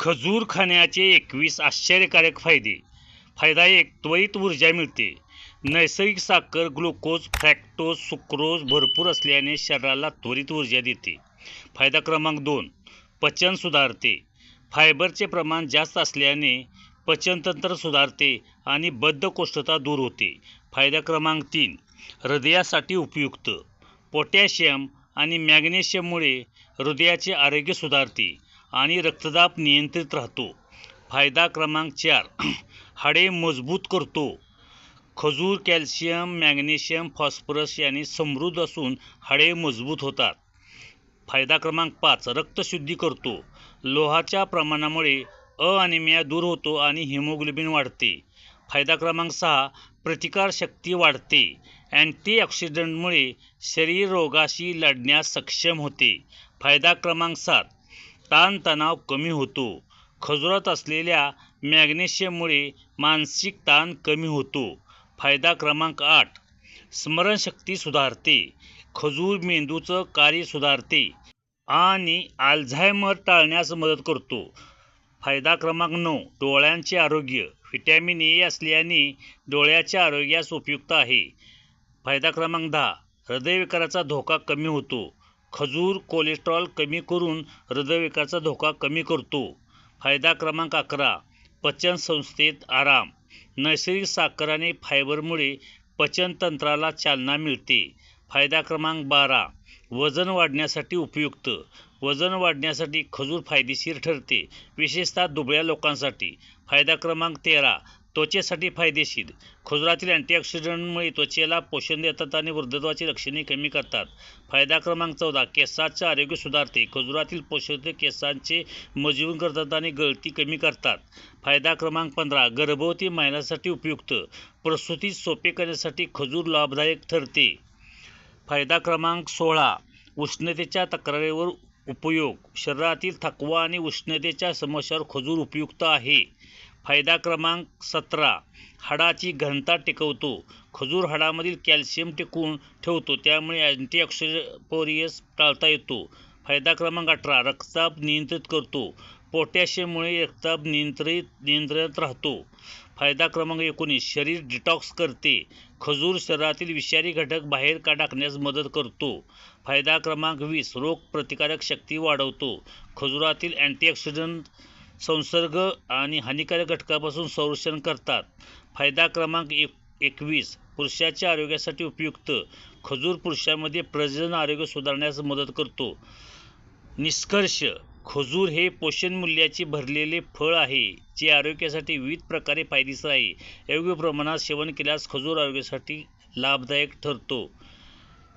खजूर खाण्याचे एकवीस आश्चर्यकारक फायदे. फायदा एक त्वरित ऊर्जा मिळते. नैसर्गिक साखर ग्लुकोज फ्रॅक्टोज सुक्रोज भरपूर असल्याने शरीराला त्वरित ऊर्जा देते. फायदा क्रमांक दोन पचन सुधारते. फायबरचे प्रमाण जास्त असल्याने पचनतंत्र सुधारते आणि बद्धकोष्ठता दूर होते. फायदा क्रमांक तीन हृदयासाठी उपयुक्त. पोटॅशियम आणि मॅग्नेशियममुळे हृदयाचे आरोग्य सुधारते. आणि रक्तदाब नियंत्रित राहतो. फायदा क्रमांक चार. हाडे मजबूत करतो. खजूर कॅल्शियम मॅग्नेशियम फॉस्फरस यांनी समृद्ध असून हाडे मजबूत होतात. फायदा क्रमांक पाच. रक्तशुद्धी करतो. लोहाच्या प्रमाणामुळे अनिमिया दूर होतो आणि हिमोग्लोबिन वाढते. फायदा क्रमांक सहा. प्रतिकारशक्ती वाढते. अँटीऑक्सिडंटमुळे शरीर रोगाशी लढण्यास सक्षम होते. फायदा क्रमांक सात. ताणतणाव कमी होतो. खजुरात असलेल्या मॅग्नेशियममुळे मानसिक ताण कमी होतो. फायदा क्रमांक आठ. स्मरणशक्ती सुधारते. खजूर मेंदूचं कार्य सुधारते आणि आल्झायमर टाळण्यास मदत करतो. फायदा क्रमांक नऊ. डोळ्यांचे आरोग्य. व्हिटॅमिन ए असल्याने डोळ्याच्या आरोग्यास उपयुक्त आहे. फायदा क्रमांक दहा. हृदयविकाराचा धोका कमी होतो. खजूर कोलेस्ट्रॉल कमी करून हृदयविकाराचा धोका कमी करतो. फायदा क्रमांक अकरा पचन संस्थेत आराम. नैसर्गिक साखर आणि फायबरमुळे पचनतंत्राला चालना मिळते. फायदा क्रमांक बारा वजन वाढण्यासाठी उपयुक्त. वजन वाढण्यासाठी खजूर फायदेशीर ठरते विशेषतः दुबळ्या लोकांसाठी. फायदा क्रमांक तेरा त्वचेसाठी फायदेशीर. खजुरातील अँटीऑक्सिडंटमुळे त्वचेला पोषण देतात आणि वृद्धत्वाची लक्षणे कमी करतात. फायदा क्रमांक चौदा केसांचे आरोग्य सुधारते. खजुरातील पोषक केसांचे मजबूत करतात आणि गळती कमी करतात. फायदा क्रमांक पंधरा गर्भवती महिलांसाठी उपयुक्त. प्रसूती सोपे करण्यासाठी खजूर लाभदायक ठरते. फायदा क्रमांक सोळा उष्णतेच्या तक्रारीवर उपयोग. शरीरातील थकवा आणि उष्णतेच्या समस्यावर खजूर उपयुक्त आहे. फायदा क्रमांक सतरा. हाडाची घनता टिकवतो. खजूर हाडामधील कॅल्शियम टिकवून ठेवतो. त्यामुळे अँटीऑक्सिपोरियस टाळता येतो. फायदा क्रमांक अठरा. रक्तदाब नियंत्रित करतो. पोटॅशियममुळे रक्तदाब नियंत्रित नियंत्रणात राहतो. फायदा क्रमांक एकोणीस. शरीर डिटॉक्स करते. खजूर शरीरातील विषारी घटक बाहेर का टाकण्यास मदत करतो? फायदा क्रमांक वीस. रोग प्रतिकारक शक्ती वाढवतो. खजुरातील अँटीऑक्सिडंट संसर्ग आणि हानिकारक घटकापासून संरक्षण करतात. फायदा क्रमांक एक एकवीस. पुरुषाच्या आरोग्यासाठी उपयुक्त. खजूर पुरुषामध्ये प्रजनन आरोग्य सुधारण्यास मदत करतो. निष्कर्ष. खजूर हे पोषण मूल्याचे भरलेले फळ आहे जे आरोग्यासाठी विविध प्रकारे फायदेशीर आहे. योग्य प्रमाणात सेवन केल्यास खजूर आरोग्यासाठी लाभदायक ठरतो.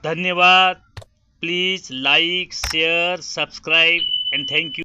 धन्यवाद. Please like share subscribe and thank you.